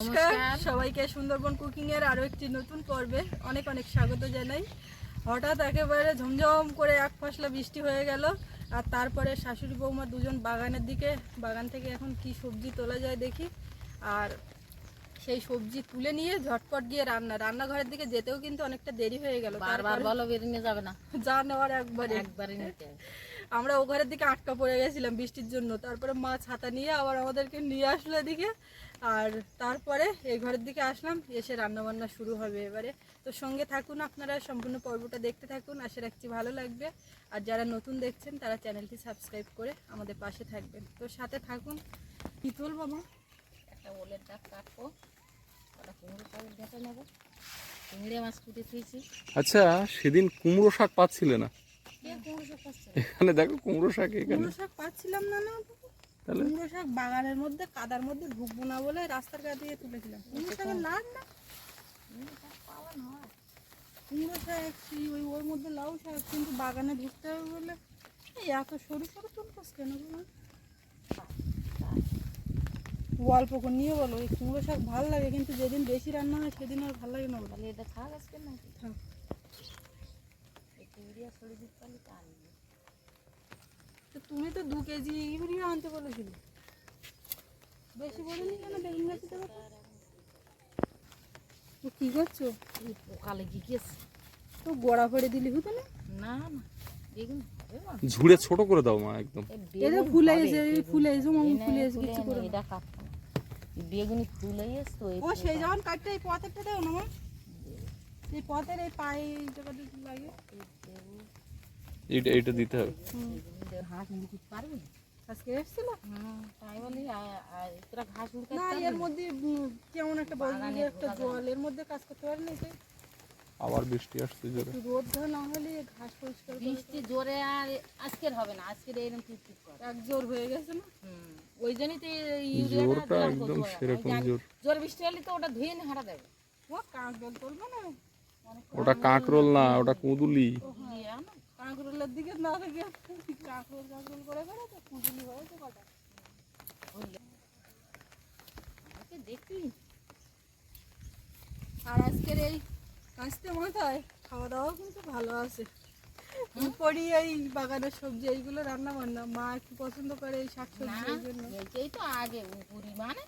নমস্কার। সবাইকে সুন্দরবন কুকিং এর আরও একটি নতুন পর্বে অনেক অনেক স্বাগত জানাই। হঠাৎ একেবারে ঝমঝম করে এক ফসলা বৃষ্টি হয়ে গেল আর তারপরে শাশুড়ি বৌমা দুজন বাগানের দিকে বাগান থেকে এখন কি সবজি তোলা যায় দেখি। আর সেই সবজি তুলে নিয়ে ঝটপট গিয়ে রান্না রান্নাঘরের দিকে যেতেও কিন্তু অনেকটা দেরি হয়ে গেল। বারবার বলো বেরিয়ে যাবে না। যা নেওয়ার একবারে। একবারে নিতে। আমরা ও ঘরের দিকে আটকা পড়ে গেছিলাম বৃষ্টির জন্য তারপরে মা ছাতা নিয়ে আবার আমাদেরকে নিয়ে আসলো এদিকে। আর তারপরে এই ঘরের দিকে আসলাম এসে রান্নাবান্না শুরু হবে এবারে। তো সঙ্গে থাকুন আপনারা সম্পূর্ণ পর্বটা দেখতে থাকুন আশা রাখছি ভালো লাগবে। আর যারা নতুন দেখছেন তারা চ্যানেলটি সাবস্ক্রাইব করে আমাদের পাশে থাকবেন। তো সাথে থাকুন কি তুল বাবা একটা ওলের ডাক কাটবো ওটা কুমড়ো শাকের ডেটা নেব। চিংড়ি মাছ কুটে থুইছি। আচ্ছা সেদিন কুমড়ো শাক পাচ্ছিলে না? কুমড়ো শাক এখানে দেখো কুমড়ো শাক এখানে। কুমড়ো শাক পাচ্ছিলাম না না তাহলে? কুমড়ো শাক বাগানের মধ্যে কাদার মধ্যে ঢুকবো না বলে রাস্তার কাছে দিয়ে তুলেছিলাম। কুমড়ো শাকের লাভ না? কুমড়ো শাক ওই ওর মধ্যে লাউ শাক? কিন্তু বাগানে ঢুকতে হবে বলে এই এত সরু সরু তুলকোস কেন? অল্প করে নিয়ে বলো এই কুমড়ো শাক ভালো লাগে কিন্তু যেদিন বেশি রান্না হয় সেদিন আর ভালো লাগে না বলো। তাহলে এটা খাওয়া যাচ্ছে না থাক। একটু ইউরিয়া ছড়ি দিতে পারলে তা আনব তো তুমি তো দু কেজি ইউরিয়া আনতে বলেছিলে। বেশি বলিনি কেন? বেগুন গাছিতে তো কী করছ? এই পোকা লেগে গেছে। তো গোড়া ভরে দিলি হতো না? না না বেগুন ঝুড়ে ছোট করে দাও মা একদম। এটা ফুলে এসে ফুলে এসে মামু ফুলে এসে কিছু করে না। এটা। এই বেগুনি ফুলে এসে তো ও সেই যখন কাটতে এই পথেরটা দেও না মা। এই পথের এই পায়ে জায়গাটা লাগে দিতে হবে। হুম। বেগুন হাঁস মুরগি পারবি? আজকে এসেছিল? হুম তাই বলি আ- আ- তোরা ঘাস উড়তে না এর মধ্যে উম, কেমন একটা বজবজে একটা জল এর মধ্যে কাজ করতে পারে না এতে আবার বৃষ্টি আসছে জোরে। রোদ না হলে ঘাস পরিষ্কার বৃষ্টি জোরে আর আজকের হবে না আজকের এরকম টিপ করে। এক জোর হয়ে গেছে না? হুম ওই জন্যই তো জোরটা ইউরিয়াটা একদম সেরকম জোর। জোর বৃষ্টি হলে তো ওটা ধুয়ে হাঁটা দেবে। ও কাঁক জল তুলবে না? ওটা কাঁকরোল না ওটা কুঁদুলি। কাঁকরোলের দিকে না থেকে কাঁকরোল কাঁকরোল করে করে তো কুঁজুলি হয়েছে কটা। আর আজকের এই কাঁচতে মাথায় খাওয়া দাওয়া কিন্তু ভালো আছে। উপরই এই বাগানের সবজি এইগুলো রান্না বান্না মা একটু পছন্দ করে এই শাক না সবজি এই তো আগে পুরি মানে।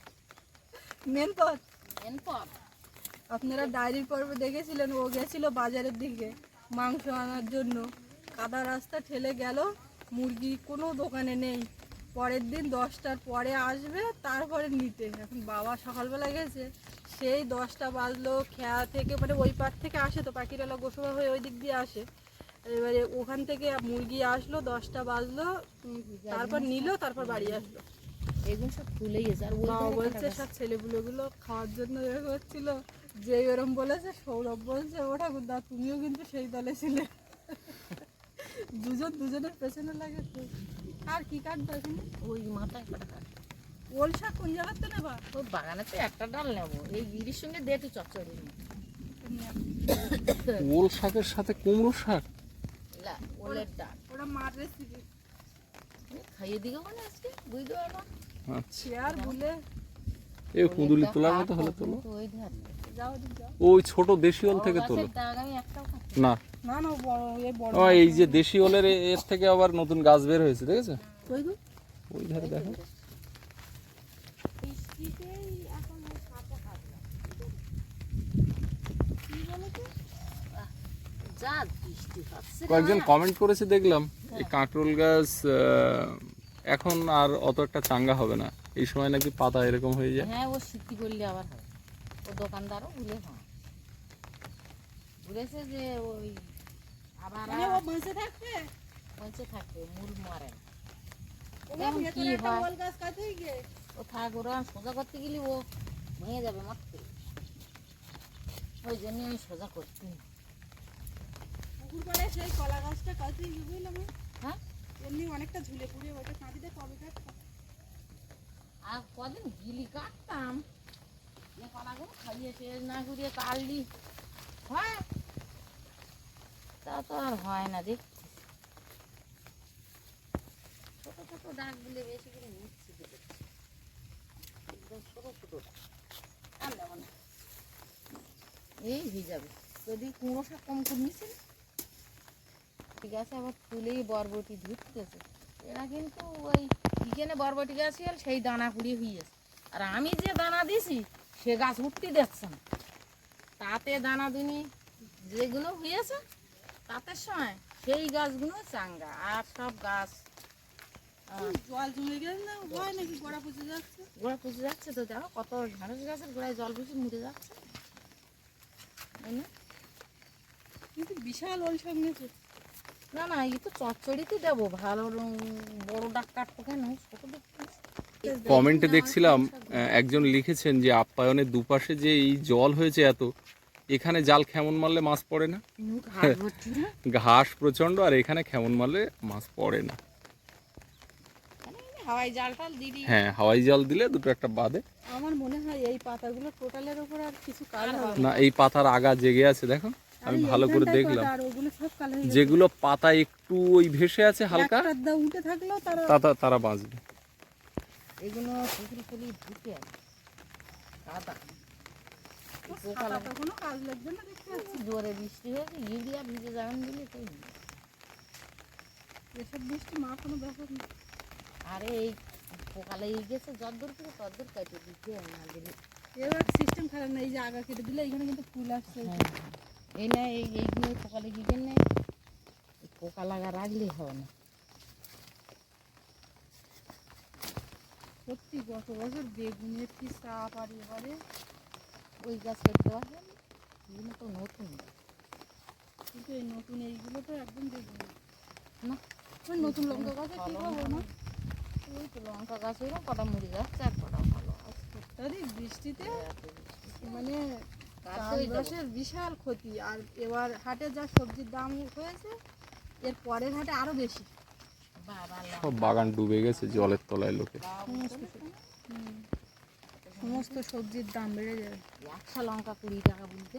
মেন পথ। এরপর আপনারা ডায়েরির পর্বে দেখেছিলেন ও গেছিল বাজারের দিকে মাংস আনার জন্য। কাদা রাস্তা ঠেলে গেল মুরগি কোনো দোকানে নেই। পরের দিন দশটার পরে আসবে তারপরে নিতে। এখন বাবা সকালবেলা গেছে সেই দশটা বাজলো খেয়া থেকে মানে ওই পার থেকে আসে তো পাখিরালা গোসবা হয়ে ওই দিক দিয়ে আসে। এবারে ওখান থেকে মুরগি আসলো দশটা বাজলো তারপর নিল তারপর বাড়ি আসলো। বেগুন সব ফুলে গেছে আর বলছে সব ছেলেপুলেগুলো খাওয়ার জন্য এ করছিল যে ওরম বলেছে সৌরভ বলছে ও ঠাকুরদা তুমিও কিন্তু সেই দলে ছিলে। দুজন দুজনের পেছনে লাগে তো। আর কি কাটবো এখানে? ওই মাথায় কাটা কাটা। ওল শাক কোন জায়গাতে নেবা? ওই বাগানে তো একটা ডাল নেব। এই গিরির সঙ্গে দিয়ে একটু চচ্চড়ি। ওল শাকের সাথে কুমড়ো শাক? লা, ওলের ডাল। ওরা মার রেসিপি খাইয়ে দিকে মানে আজকে বুঝতে পারলাম আচ্ছা। চেয়ার ভুলে। এই কুঁদুলি তোলার মতো হলে তোলো। ওই যাও দিক যাও। ওই ছোট দেশি ওল থেকে তোলো। না। না না বড় এ বড় ও এই যে দেশি ওলের এর থেকে আবার নতুন গাছ বের হয়েছে দেখেছ কই গো? ওই ধারে দেখো। কয়েকজন কমেন্ট করেছে দেখলাম। এই কাঁকরোল গাছ এখন আর অত একটা চাঙ্গা হবে না। এই সময় নাকি পাতা এরকম হয়ে যায়। হ্যাঁ ও সিদ্ধি করলে আবার হয়। ও দোকানদারও ভুলে হয়। বলেছে যে ওই আবার ও থাকবে? থাকবে মূল মারে ও থাক ওরা সোজা করতে গেলে ও ভেঙে যাবে মারতে ওই জন্য আমি সোজা করছি। না। পুকুর পাড়ে সেই কলা গাছটা কাছেই বুঝলাম হ্যাঁ? এমনি অনেকটা ঝুলে পুড়ে ওটা কাঁদিতে কবে কাটতাম? আর কদিন গিলি কাটতাম? কলাগুলো খাইয়ে শেষ না করিয়ে কাটলি। হয়? তা তো আর হয় না দেখছি ছোট ছোট ডাকগুলো বেশি করে মিষ্টি একদম ছোট ছোট। ডাক আর এই যাবে। যদি কুমড়ো শাক কম করে ঠিক আছে আবার তুলেই বরবটি ধুতেছে এরা কিন্তু ওই কিচেনে বরবটি গাছ সেই দানা কুড়িয়ে হয়েছে আর আমি যে দানা দিছি সে গাছ উঠতে দিচ্ছে না। তাতে দানা দিনি যেগুলো হয়েছে তাতে সময় সেই গাছগুলো চাঙ্গা আর সব গাছ জল জমে গেলে না হয় নাকি গোড়া পচে যাচ্ছে? গোড়া পচে যাচ্ছে তো দেখো কত ঢেঁড়স গাছের গোড়ায় জল পচে মরে যাচ্ছে। না? কিন্তু বিশাল ওল সঙ্গেছে না না এই তো চচ্চড়িতে দেবো ভালো বড় ডাক কাটবো কেন? ছোট কমেন্টে দেখছিলাম আহ, একজন লিখেছেন যে আপ্যায়নের দুপাশে যে এই জল হয়েছে এত এখানে জাল খেমন মারলে মাছ পড়ে না। ঘাস প্রচণ্ড আর এখানে খেমন মারলে মাছ পড়ে না। হাওয়াই জাল টাল দিদি হ্যাঁ হাওয়াই জাল দিলে দুটো একটা বাদে। আমার মনে হয় এই পাতাগুলো টোটালের উপর আর কিছু হবে না। এই পাতার আগা জেগে আছে দেখো। আমি ভালো করে দেখলাম। যেগুলো পাতা একটু ওই ভেসে আছে হালকা উঠে থাকলেও তারা তারা বাঁচবে। এগুলো পুকুরি ফুলি ঢুকে কাদা। জোরে বৃষ্টি হয়েছে ইউরিয়া ভিজে যাবেন দিলে তো এসব বৃষ্টি মা কোনো ব্যাপার না। আরে এই পোকা লেগে গেছে যদ্দূর করে তদ্দূর কাটে দিতে না দিলে। এবার সিস্টেম খারাপ না এই যে আগা কেটে দিলে এখানে কিন্তু ফুল আসছে। হ্যাঁ। এই না এই এইগুলো পোকা লেগে গেলে না পোকা লাগা রাখলেই হবে না। সত্যি গত বছর বেগুনের কি চাপ আর এবারে ওই গাছ করতে পারবে এগুলো তো নতুন। কিন্তু এই নতুন এইগুলো তো একদম বেগুন না। ওই নতুন লঙ্কা গাছে কি হবে না ওই তো লঙ্কা গাছ হইল কটা মরে যাচ্ছে আর কটা ভালো। আছে অত্যাধিক বৃষ্টিতে মানে। চাষবাসের বিশাল ক্ষতি। আর এবার হাটে যা সবজির দাম হয়েছে এর পরের হাটে আরও বেশি। বাবা সব বাগান ডুবে গেছে জলের তলায় লোকে। সমস্ত সবজির দাম বেড়ে যাবে। একশো লঙ্কা কুড়ি টাকা বলতে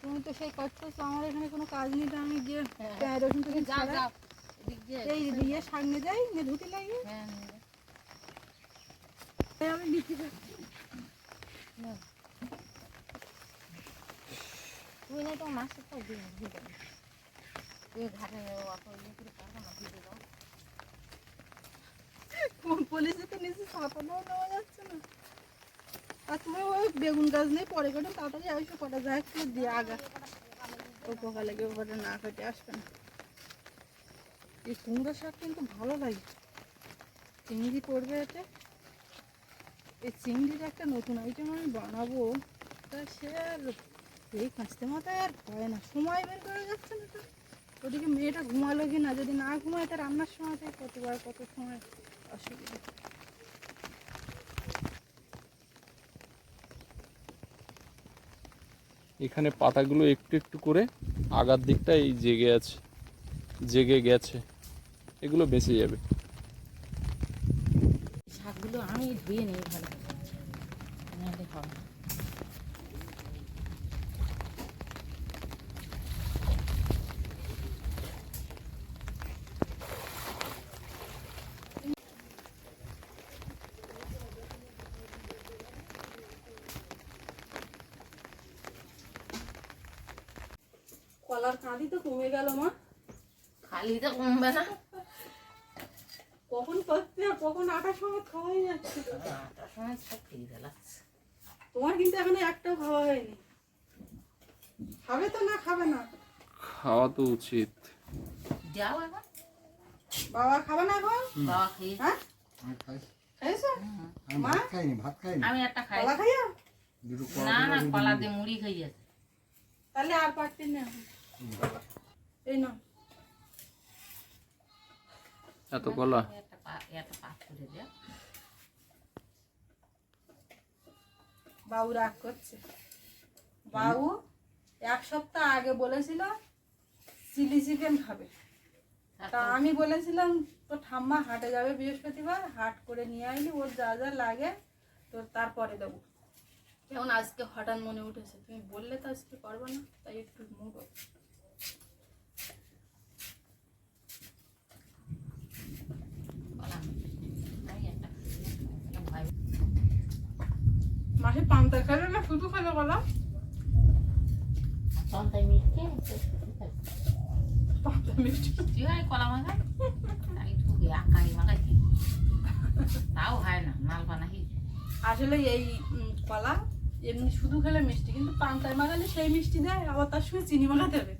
তুমি তো সেই করতেছো আমার এখানে কোনো কাজ নেই তো আমি গিয়ে হ্যাঁ। পেঁয়াজ রসুন দিয়ে যাই নিয়ে ধুতে লাগি হ্যাঁ। আমি। না। তো দিয়ে ঘাটে অত ইয়ে করে পারব না দিয়ে দাও কোন তো নিচে ছাপানোও নেওয়া যাচ্ছে না। আর তুমি ওই বেগুন গাছ নেই, পরে কেটে তাড়াতাড়ি আসবে কটা যায়, একটু দিয়ে আগা। ও পোকা লেগে ওপরে না কেটে আসবে না। এই কুমড়ো শাক কিন্তু ভালো লাগে। চিংড়ি পড়বে এতে। এই চিংড়ির একটা নতুন আইটেম আমি বানাবো। তা সে আর এই কাঁচতে মাথায় আর হয় না। সময় বের করে যাচ্ছে না তো। ওদিকে মেয়েটা ঘুমালো কি না? যদি না ঘুমায়, তা রান্নার সময় কতবার, কত সময়? এখানে পাতাগুলো একটু একটু করে আগার এই জেগে আছে, জেগে গেছে। এগুলো বেঁচে যাবে। শাকগুলো আমি ধুয়ে ভালো হবে না কাঁদি তো কমে গেল মা। খালি তো কমবে না। কখন করতে আর কখন আটার সময় খাওয়াই যাচ্ছে। আটটার সময় সব খেয়ে তোমার কিন্তু এখনও একটাও খাওয়া হয়নি। খাবে তো না খাবে না? খাওয়া তো উচিত। যাও এবার বাবা খাবে না এখন? বাবা খেয়ে। হ্যাঁ? আমি খাই। খাইছো মা? খাইনি ভাত খাইনি। আমি একটা খাই। কলা খাইয়া? না না কলা দিয়ে মুড়ি খাইয়েছে তাহলে আর পারতেন না এখন। এই না এত কলা? রাগ করছে। বাবু এক সপ্তাহ আগে বলেছিল চিলি চিকেন খাবে। তা আমি বলেছিলাম তো ঠাম্মা হাটে যাবে বৃহস্পতিবার হাট করে নিয়ে আইলি ওর যা যা লাগে তোর তারপরে দেবো। যেমন আজকে হঠাৎ মনে উঠেছে? তুমি বললে তো আজকে পারব না তাই একটু মুখ কলা আমি একটা খাই, একটা ভয় পান্তা খেলে না শুধু খেলে পান্তা মিষ্টি? তুই হয় কলা মাখা? তাই ঠুকে আকাই মাখাই তাও হয় না মাল বানাহি আসলে এই কলা এমনি শুধু খেলে মিষ্টি কিন্তু পান্তায় মাখালে সেই মিষ্টি দেয় আবার তার সঙ্গে চিনি মাখাতে হবে।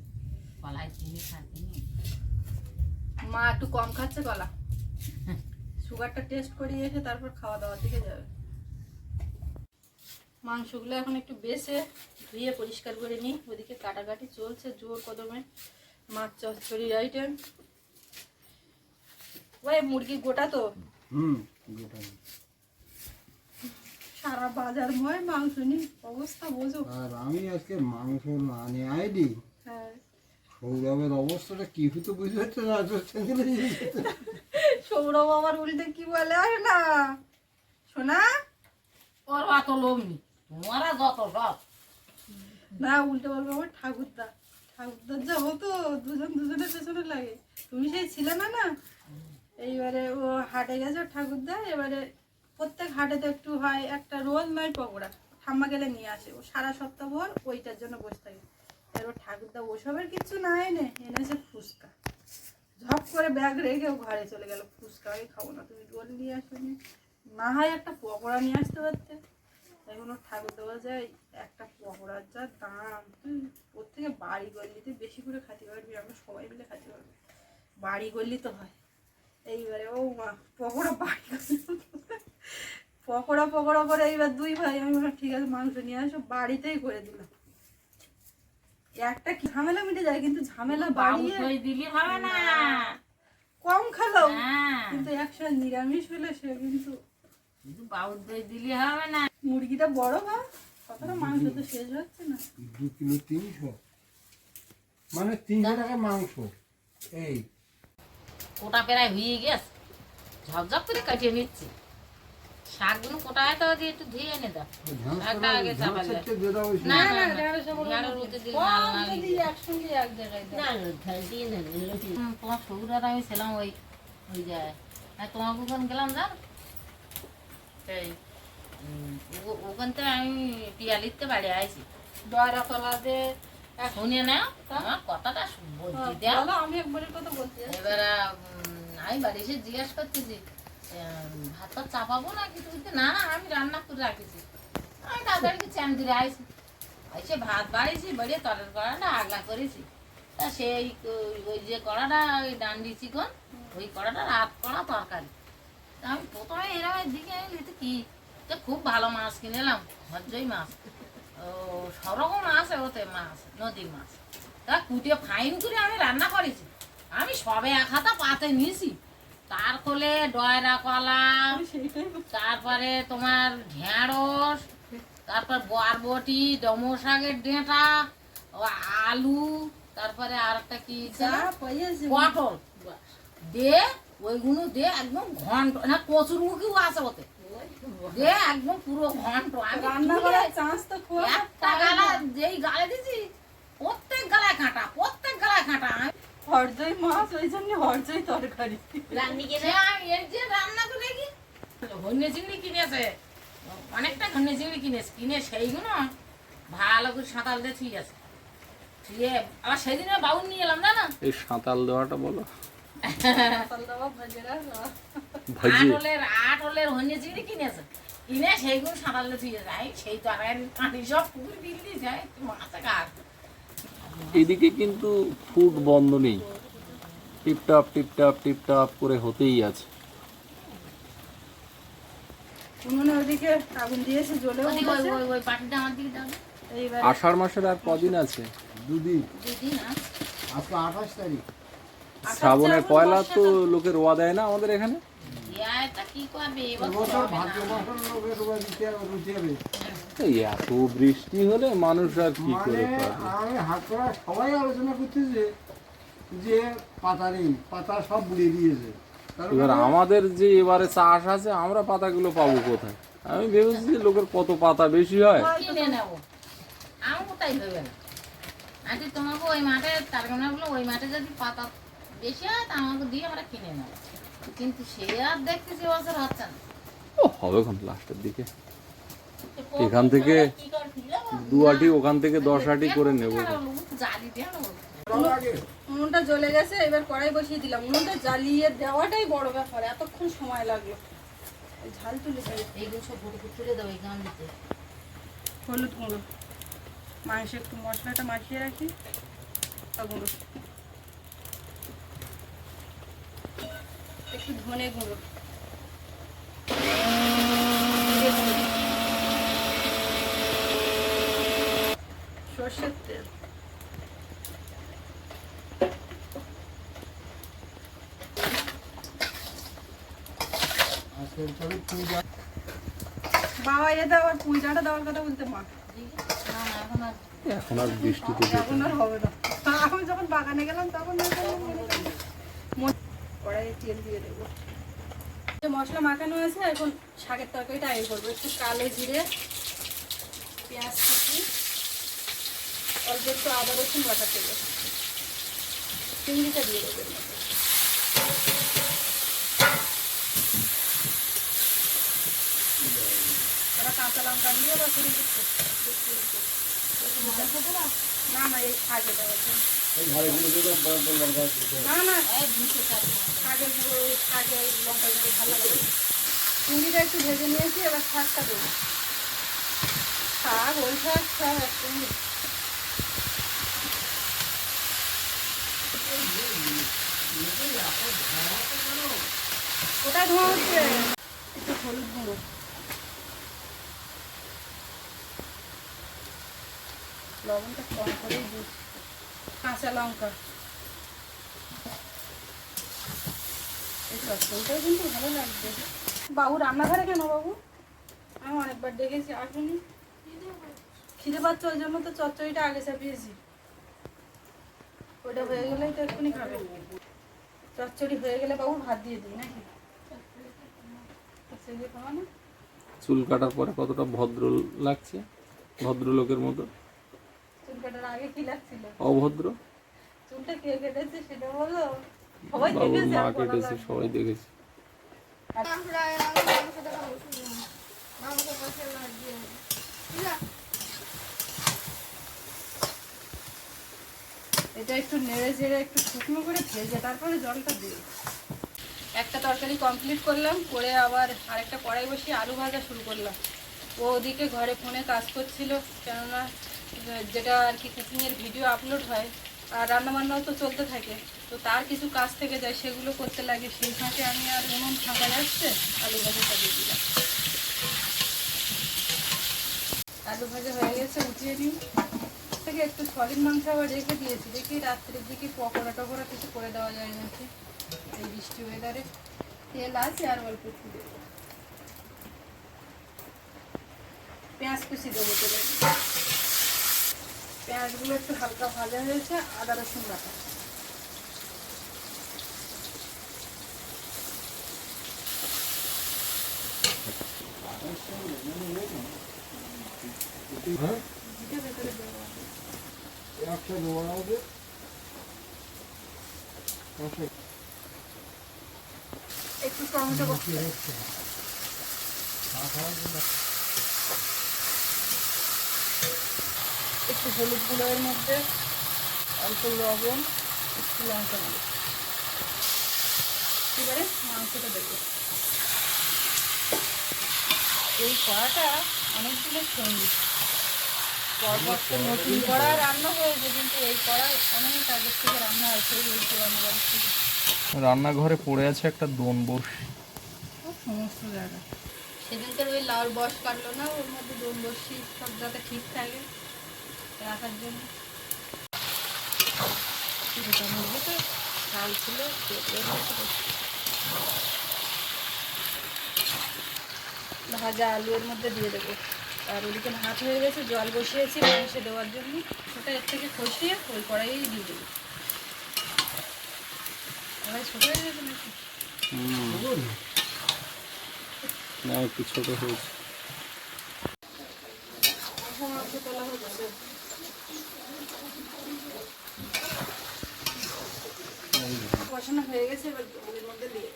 কলায় চিনি খাচ্ছি মা একটু কম খাচ্ছে কলা সুগারটা টেস্ট করিয়ে এসে তারপর খাওয়া দাওয়ার দিকে যাবে। মাংসগুলো এখন একটু বেছে ধুয়ে পরিষ্কার করে নিই। ওদিকে কাটাকাটি চলছে জোর কদমে। মাছ চচ্চড়ির আইটেম ওই মুরগি গোটা তো। সারা বাজার ময় মাংস নেই অবস্থা বোঝো। আর আমি আজকে মাংস না নিয়ে আইডি হ্যাঁ। সৌরভের অবস্থাটা কি হতো বুঝতে পারছ না সৌরভ আবার উল্টে কি বলে আরে না? শোনা ওর অত লোক নেই তোমারা যত সব। না উল্টে বলব আমার ঠাকুরদা। ঠাকুরদার যা হতো দুজন দুজনের পেছনে লাগে। তুমি সেই ছিলে না না? এইবারে ও হাটে গেছে ঠাকুরদা এবারে প্রত্যেক হাটে তো একটু হয় একটা রোজ নয় পকোড়া। ঠাম্মা গেলে নিয়ে আসে। ও সারা সপ্তাহ ভর ওইটার জন্য বসে থাকে। এবার ঠাকুরদা ওসবের কিছু না এনে এনেছে ফুচকা। ঝপ করে ব্যাগ রেখে ও ঘরে চলে গেল। ফুচকা আমি খাব না, তুমি রোল নিয়ে আসোনি না। হয় একটা পকোড়া নিয়ে আসতে পারতে। এখন ওর ঠাকুর দেওয়া যায় একটা পকোড়ার যা দাম, তুই ওর থেকে বাড়ি গল্লিতে বেশি করে খাতে পারবি, আমরা সবাই মিলে খাতে পারব। বাড়ি গল্লি তো হয়। এইবারে ও মা, পকোড়া বাড়ি পকোড়া পকোড়া করে এইবার দুই ভাই, আমি ঠিক আছে, মাংস নিয়ে আসো। বাড়িতেই করে দিলাম। একটা কি ঝামেলা মিটে যায় কিন্তু ঝামেলা বাড়িয়ে বাড়ি দিলি হবে না। কম হ্যাঁ কিন্তু একসাথে নিরামিষ হলে সে কিন্তু কিন্তু বাউর দই দিলি হবে না। মুরগিটা বড় বা কতটা মাংস তো শেষ হচ্ছে না। দু কিলো তিনশো। মানে তিনশো টাকা মাংস। এই। কোটা প্রায় হয়ে গেছে। ঝকঝক করে কাটিয়ে নিচ্ছি। শাকগুলো কোটায় তো দিয়ে একটু ধুয়ে এনে দাও। আগে দেয়। দিয়ে না না এক জায়গায় তোমার আমি ছিলাম ওই ওই জায়গায়। আর তোমার ওখানে গেলাম জান? সেই ওখান থেকে আমি পিয়ালিতে বাড়ি আইছি। দয়রা তলাতে এক- শুনে না আমার কথাটা বলছি দেখ। আমি একবারের কথা বলতে এবার আমি বাড়ি এসে জিজ্ঞাসা করতেছি ভাতটা চাপাবো না কিছু বলতে না না, আমি রান্না করে রাখেছি। আমি তাড়াতাড়ি চ্যান দিয়ে আইছি। এসে ভাত বাড়িয়েছি বাড়িয়ে তরের কড়াটা আগলা করেছি। তা সেই ওই যে কড়াটা, ওই ডান্ডি চিকন, ওই কড়াটা রাত কড়া তরকারি। তা আমি প্রথমে এরকম দিকে নিতে কি, তো খুব ভালো মাছ কিনে এলাম, ভদ্রই মাছ। ও সব রকম মাছ, ওতে মাছ, নদীর মাছ। তা কুটে ফাইন করে আমি রান্না করেছি। আমি সবে এক হাতা পাতে নিয়েছি। তার কোলে ডয়রা কলা। তারপরে তোমার ঢেঁড়স তারপর বরবটি ডমো শাকের ডেঁটা আলু তারপরে আর একটা কি পটল। দে ওইগুলো দে একদম ঘন্ট না কচুর মুখিও আছে ওতে দে একদম পুরো ঘন্ট। আমি রান্না করার চান্স তো খুব একটা গালা যেই গালে দিছি প্রত্যেক গালায় কাঁটা প্রত্যেক গালায় কাঁটা। আমি হরজই মাছ ওই জন্য হরজই তরকারি। রান্না করে কি চিংড়ি কিনেছে। অনেকটা চিংড়ি কিনেছে। কিনে সেইগুলো ভালো করে সাঁতাল দিয়ে ঠিক আছে। দিয়ে আবার সেদিনে নিয়ে এলাম না না এই সাঁতাল দেওয়াটা বলো। আটলের আটলের চিংড়ি কিনেছে। কিনে সেইগুলো সাঁতাল দিয়ে ঠিক আছে। সেই তরকারি কাঁটি সব পুকুর বিল্লি যায় মাছে কাঠ এদিকে কিন্তু ফুট বন্ধ নেই। টিপটাপ টিপটাপ টিপটাপ করে হতেই আছে। উনুনে ওদিকে আগুন দিয়েছে জ্বলেও ওদিকে ওই উঠেছে। ওই ওই পাটিটা আমার দিকে দাও এইবার আষাঢ় মাসের আর কদিন আছে? দুদিন। দুদিন আজকে আঠাশ তারিখ। শ্রাবণের পয়লা তো লোকে রোয়া দেয় না আমাদের এখানে? এত বৃষ্টি হলে মানুষ আর কি মানে করে আমি হাত করা সবাই আলোচনা করতেছে যে পাতা নেই পাতা সব বুড়িয়ে দিয়েছে। এবার আমাদের যে এবারে চাষ আছে আমরা পাতাগুলো পাবো কোথায়? আমি ভেবেছি যে লোকের কত পাতা বেশি হয়। কিনে নেব। আমাকে তাই ভেবে না। আন্টি তোমাকে ওই মাঠে তার ওই মাঠে যদি পাতা বেশি হয় তা আমাকে দিয়ে আমরা কিনে নেব। কিন্তু সে আর দেখতেছি বছর হচ্ছে না। ও হবে এখন লাস্টের দিকে। এখান থেকে দু আটি ওখান থেকে দশ আটি করে নেব। উনুনটা জ্বলে গেছে এবার কড়াই বসিয়ে দিলাম। উনুনটা জ্বালিয়ে দেওয়াটাই বড় ব্যাপার এতক্ষণ সময় লাগল। ঝাল তুলে এইগুলো সব ভরে তুলে দাও এই গান দিতে। হলুদ গুঁড়ো। মাংসে একটু মশলাটা মাখিয়ে রাখি তা গুঁড়ো। একটু ধনে গুঁড়ো। সর্ষের তেল। বাবা এ দেওয়ার পুইজাটা দেওয়ার কথা বলতে মা। এখন আর এখন আর বৃষ্টিতে এখন আর হবে না। আমি যখন বাগানে গেলাম তখন আর কোনো মনে নেই। মন- কড়াইয়ে তেল দিয়ে দেবো। যে মশলা মাখানো আছে এখন শাকের তরকারিটা আগে করব। একটু কালো জিরে পেঁয়াজ কুচি অল্প একটু আদা রসুন বাটা দেবো চিংড়িটা দিয়ে দেবো ওরা কাঁচা লঙ্কা দিয়ে দিচ্ছে। না না এই শাকে দেওয়ার জন্য চিংড়িটা একটু ভেজে নিয়েছি, এবার শাকটা দেবো। শাক, ওই শাক কোথায় ধোঁয়া হচ্ছে। একটু হলুদ গুঁড়ো। লবণটা কম করেই দিই কাঁচা লঙ্কা। কিন্তু ভালো লাগবে বাবু, রান্নাঘরে কেন বাবু? আমি অনেকবার ডেকেছি আসুনি। খিদে পাচ্ছে, ওই জন্য তো চচ্চড়িটা আগে চাপিয়েছি। ওটা হয়ে গেলেই তো এক্ষুনি খাবে। চচ্চড়ি হয়ে গেলে বাবু ভাত দিয়ে দিই নাকি? চুল কাটার পরে কতটা ভদ্র লাগছে? ভদ্রলোকের মতো। কাটার আগে কি লাগছিল? অভদ্র? চুলটা কে কেটেছে সেটা বলো। সবাই দেখেছে মা কেটেছে সবাই দেখেছে। এটা একটু নেড়ে চেড়ে একটু শুকনো করে ভেজে তারপরে জলটা দিই। একটা তরকারি কমপ্লিট করলাম করে আবার আরেকটা কড়াই বসিয়ে আলু ভাজা শুরু করলাম। ও ওদিকে ঘরে ফোনে কাজ করছিল কেননা যেটা আর কি কুকিংয়ের ভিডিও আপলোড হয়, আর রান্নাবান্নাও তো চলতে থাকে, তো তার কিছু কাজ থেকে যায়, সেগুলো করতে লাগে। সেই ফাঁকে আমি আর উনুন ফাঁকা যাচ্ছে আলু ভাজাটা দিয়ে দিলাম। আলু ভাজা হয়ে গেছে, উঠিয়ে নিই। থেকে একটু সলিড মাংস আবার রেখে দিয়েছি, দেখি রাত্রের দিকে পকোড়া টকোড়া কিছু করে দেওয়া যায় নাকি। এই বৃষ্টি ওয়েদারে তেল আছে আর অল্প একটু দেবো। পেঁয়াজ কুচি দেবো তেলে। পেঁয়াজগুলো একটু হালকা ভাজা হয়েছে আদা রসুন বাটা হ্যাঁ জিরে ভেতরে দেবো একটা দেওয়া হবে আচ্ছা, একটু টমেটো বসতে একটু হলুদ গুঁড়ো এর মধ্যে অল্প লবণ একটু লঙ্কা গুঁড়ো। এবারে মাংসটা দেবো। এই কড়াটা অনেক দিনের সঙ্গী। পরপর তো নতুন কড়া রান্না হয়েছে কিন্তু এই কড়া অনেক আগের থেকে রান্না হয়েছে এই পুরানো বাড়ির থেকে। রান্নাঘরে পড়ে আছে একটা দোন খুব সমস্ত জায়গা। সেদিনকার ওই লাউর বস কাটলো না ওর মধ্যে দোন বসি সব যাতে ঠিক থাকে। রাখার জন্য। চাল ছিল ভাজা আলু এর মধ্যে দিয়ে দেবো। আর ওদিকে ভাত হয়ে গেছে জল বসিয়েছি মাংসে দেওয়ার জন্য। ওটা এর থেকে খসিয়ে ওই কড়াই দিয়ে দেবো। কড়াই ছোটো হয়ে গেছে নাকি? বলুন। না একটু ছোট হয়েছে। তোলা হচ্ছে। বসানো হয়ে গেছে এবার জলের মধ্যে দিয়ে।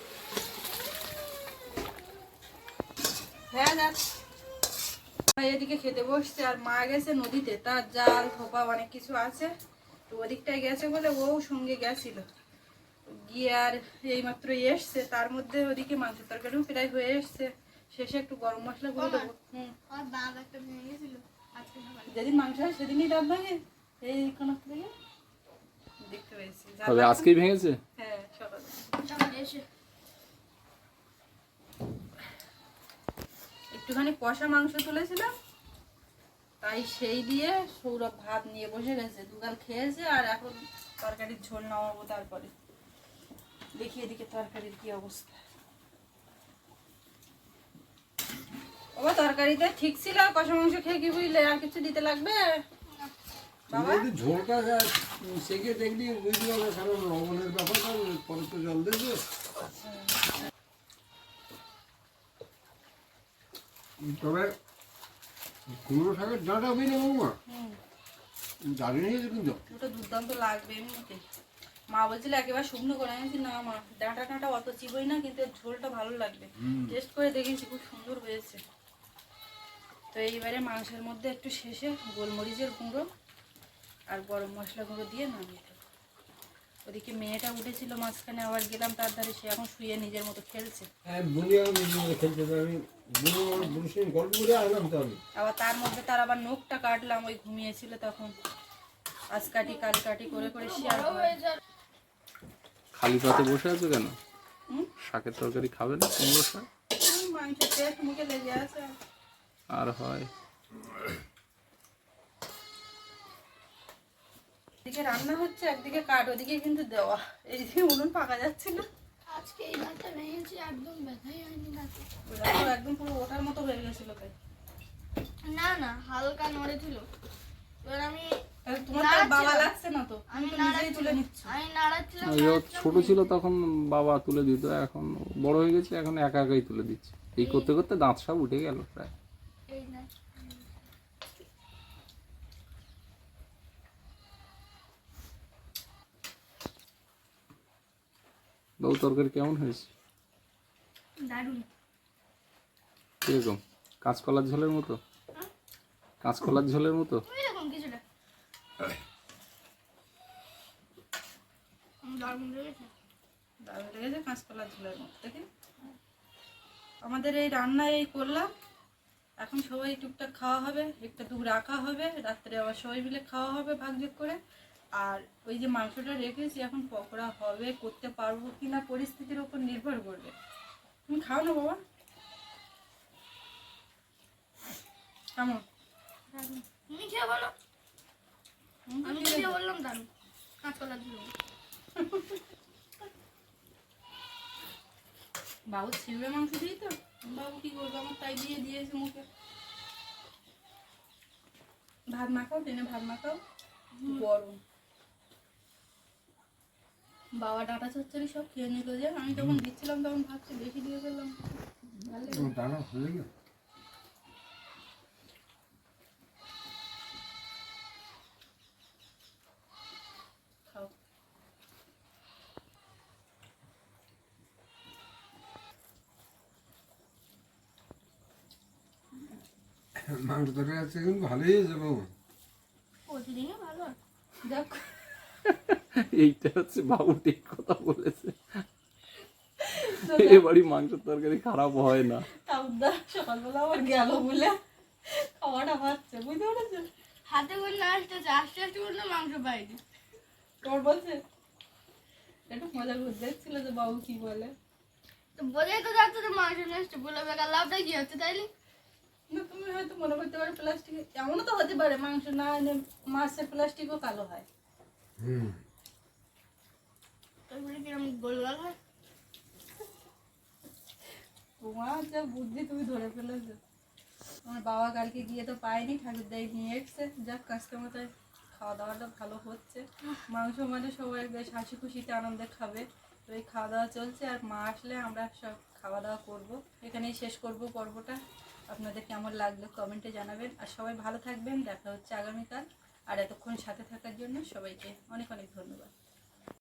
হ্যাঁ এদিকে খেতে বসছে আর মা গেছে নদীতে তার জাল থোপা অনেক কিছু আছে। তো ওদিকটায় গেছে বলে ও সঙ্গে গেছিল। গিয়ে আর এইমাত্র এসছে তার মধ্যে ওদিকে মাংস তরকারিও প্রায় হয়ে এসছে। শেষে একটু গরম মশলা করে দেবো। হুম। যেদিন মাংস হয় সেদিনই দাঁত ভাঙে এই কোন থেকে? দেখতে পেয়েছি। তবে আজকেই ভেঙেছে? হ্যাঁ সকালে। একটুখানি কষা মাংস তুলেছিলাম তাই সেই দিয়ে সৌরভ ভাত নিয়ে বসে গেছে দুগাল খেয়েছে আর এখন তরকারির ঝোল নামাবো তারপরে। দেখি এদিকে তরকারির কি অবস্থা। বাবা তরকারিতে ঠিক ছিল কষা মাংস খেয়ে কি বুঝলে? আর কিছু দিতে লাগবে? যদি ঝোলটা সেকে দেখলি বুঝতে পারবে কারণ লবণের ব্যাপারটা পরে তো জল দেবে। তবে কুমড়ো শাকের ডাঁটা বেরিয়ে বৌমা হুম। দারুণ হয়েছে কিন্তু। ওটা দুর্দান্ত লাগবে এমনিতে। মা বলছিল একেবারে শুকনো করে আমি না মা ডাঁটা ডাঁটা অত চিবই না কিন্তু ঝোলটা ভালো লাগবে। টেস্ট করে দেখেছি খুব সুন্দর হয়েছে। তো এইবারে মাংসের মধ্যে একটু শেষে গোলমরিচের গুঁড়ো। আর গরম মশলা গুঁড়ো দিয়ে নামিয়ে দেবো। ওদিকে মেয়েটা উঠেছিল মাঝখানে আবার গেলাম তার ধারে সে এখন শুয়ে নিজের মতো খেলছে। হ্যাঁ আবার তার মধ্যে তার আবার নখটা কাটলাম ওই ঘুমিয়েছিল তখন। আজ কাটি কাল কাটি করে করে শেয়ার খালি পাতে বসে আছো কেন? হুম? শাকের তরকারি খাবে না কুমড়ো শাক? আর হয়। এদিকে রান্না হচ্ছে একদিকে কাঠ ওদিকে কিন্তু দেওয়া। এইদিকে উনুন পাকা যাচ্ছে না। আজকে এই দাঁতটা ভেঙেছি একদম ব্যথাই হয়নি দাঁতে একদম পুরো ওঠার মতো হয়ে গেছিল তাই। না না হালকা নড়েছিল এবার আমি তাহলে তোমার তো আর বাবা লাগছে না তো আমি তো নিজেই তুলে নিচ্ছি। আমি নাড়াচ্ছিলাম আর যখন ছোট ছিল তখন বাবা তুলে দিত এখন বড় হয়ে গেছে এখন একা একাই তুলে দিচ্ছে। এই করতে করতে দাঁত সব উঠে গেল প্রায়। বাবু তরকারি কেমন হয়েছে? দারুণ। কীরকম? কাঁচকলার ঝোলের মতো? কাঁচকলার ঝোলের মতো? কিছুটা। উম, দারুণ লেগেছে। দারুণ লেগেছে কাঁচকলা ঝোলের মতো আমাদের এই রান্না এই করলাম। এখন সবাই টুকটাক খাওয়া হবে একটা টুক রাখা হবে। রাত্রে আবার সবাই মিলে খাওয়া হবে ভাগযোগ করে। আর ওই যে মাংসটা রেখেছি এখন পকোড়া হবে করতে পারব কি না পরিস্থিতির উপর নির্ভর করবে। তুমি খাও না বাবা। কেমন তুমি খেয়ে বলো। আমি খেয়ে বললাম দারুণ। কাঁচকলা দিল বাবু ছিঁড়ে মাংস দিই তো। বাবু কি করব? আমার তাই দিয়ে দিয়েছে মুখে। ভাত মাখাও টেনে ভাত মাখাও। গরম। বাবা ডাটা চচ্চড়ি সব খেয়ে নিল যে আমি যখন দিচ্ছিলাম তখন ভাবছি বেশি দিয়ে ফেললাম। হয়ে গেল। মাংস তরকারি আছে কিন্তু ভালোই হয়েছে বাবু প্রতিদিনই ভালো হয়। এইটা হচ্ছে বাবু ঠিক কথা বলেছে। এবারই মাংসের তরকারি খারাপ হয় না। সকালবেলা আবার গেল বলে খাওয়াটা পাচ্ছে বুঝতে পেরেছ? হাতে করে না আসতেছে আস্তে আস্তে করে না মাংস পাইনি তোর বলছে? একটু মজা করে দেখছিল যে বাবু কি বলে। তো বোঝাই তো যাচ্ছে যে মাংস নিয়ে আসছে বলে বেকার লাভটা কি হচ্ছে তাইলে না তুমি হয়তো মনে করতে পারো প্লাস্টিক এমনও তো হতে পারে মাংস না এনে মাছের প্লাস্টিকও কালো হয়। হুম তারপরে কিরম গোল গোল হয় তোমার যা বুদ্ধি তুমি ধরে ফেলেছো। আমার বাবা কালকে গিয়ে তো পায়নি ঠাকুর দাই নিয়ে এসছে। যাক কাস্টমারটাই খাওয়া দাওয়াটা ভালো হচ্ছে। মাংস মানে সবাই বেশ হাসি খুশিতে আনন্দে খাবে। তো এই খাওয়া দাওয়া চলছে আর মা আসলে আমরা সব খাওয়া দাওয়া করব। এখানেই শেষ করব পর্বটা। আপনাদের কেমন লাগল কমেন্টে জানাবেন। আর সবাই ভালো থাকবেন। দেখা হচ্ছে আগামীকাল। আর এতক্ষণ সাথে থাকার জন্য সবাইকে অনেক অনেক ধন্যবাদ।